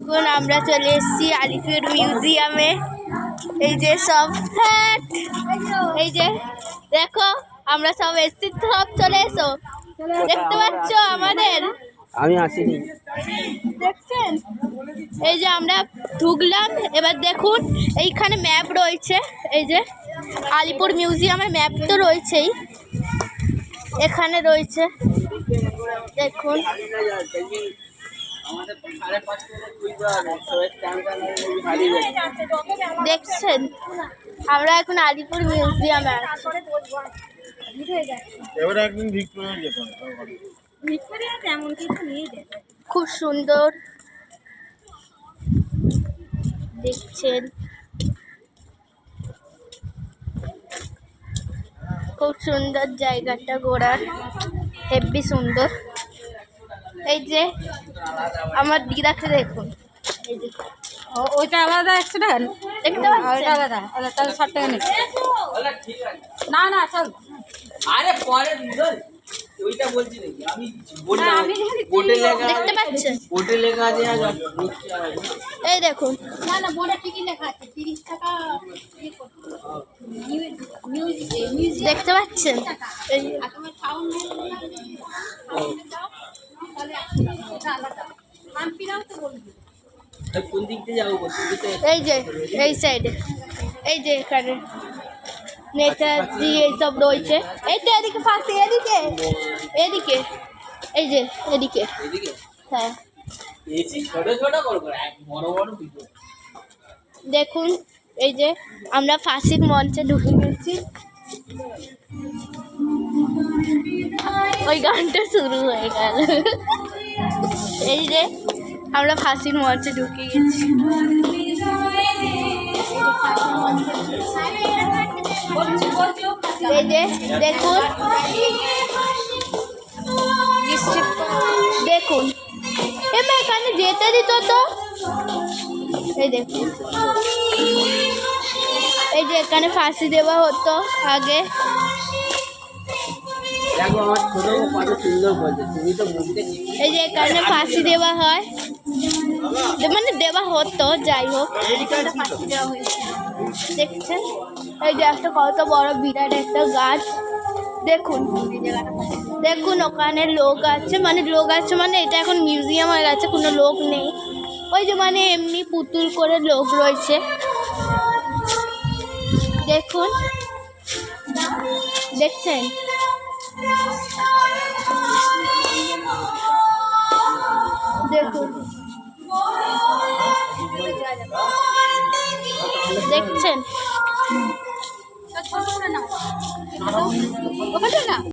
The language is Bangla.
এখন আমরা চলে এসেছি আলিপুর মিউজিয়ামে। এই যে সব হ্যাট এই যে দেখো আমরা সব এসেছি সব চলে এসো। দেখতে পাচ্ছ আমাদের? আমি আসিনি। দেখছেন? এই যে আমরা ঢুকলাম। এবার দেখুন এইখানে ম্যাপ রয়েছে। এই যে আলিপুর মিউজিয়ামের ম্যাপ তো রয়েছেই। এখানে রয়েছে। দেখুন। দেখছেন? আমরা এখন আলিপুর মিউজিয়ামে আছি। এবারে একদিন ভিক্টোরিয়া যেতে হবে খুব সুন্দর। দেখছেন? খুব সুন্দর জায়গাটা ঘোরার। হেব্বি সুন্দর। এই যে আমার দিদাকে দেখুন। এই যে। ও- ওইটা আলাদা একশো টাকা? দেখতে ওইটা আলাদা। আলাদা তাহলে ষাট টাকা নেই না না চল। আরে পরে ওইটা বলছি নাকি? আমি আমি বোর্ডে লেখা দেখতে পাচ্ছেন? বোর্ডে লেখা আছে। এই দেখুন। না না বোর্ডে ঠিকই লেখা আছে। তিরিশ টাকা দেখতে পাচ্ছেন? এই এই যে এই সাইডে এই যে এখানে। নেতাজি এইসব রয়েছে। এই তো এদিকে পাশে এদিকে। এদিকে। এই যে এদিকে। এদিকে? হ্যাঁ। এসি ছোট ছোট করব এক বড় বড় ভিডিও দেখুন এই যে আমরা ফাঁসির মঞ্চে ঢুকে গেছি। ওই গানটা শুরু হয়ে গেল। এই যে, আমরা ফাঁসির মঞ্চে ঢুকে গেছি। এই যে, দেখুন। দেখুন। এবার এখানে যেতে দিত তো। এই দেখুন। এই যে, এখানে ফাঁসি দেওয়া হতো আগে। এই যে এখানে ফাঁসি দেওয়া হয়। মানে দেওয়া হতো, যাই হোক। ফাঁসি দেওয়া হয়েছে দেখছেন? এই যে একটা কত বড় বিরাট একটা গাছ। দেখুন। দেখুন, ওখানে লোক আছে। মানে লোক আছে মানে এটা এখন মিউজিয়াম হয়ে গেছে, কোনো লোক নেই। ওই যে মানে এমনি পুতুল করে লোক রয়েছে। দেখুন। দেখছেন? দেখুন দেখছেন? ওখানে না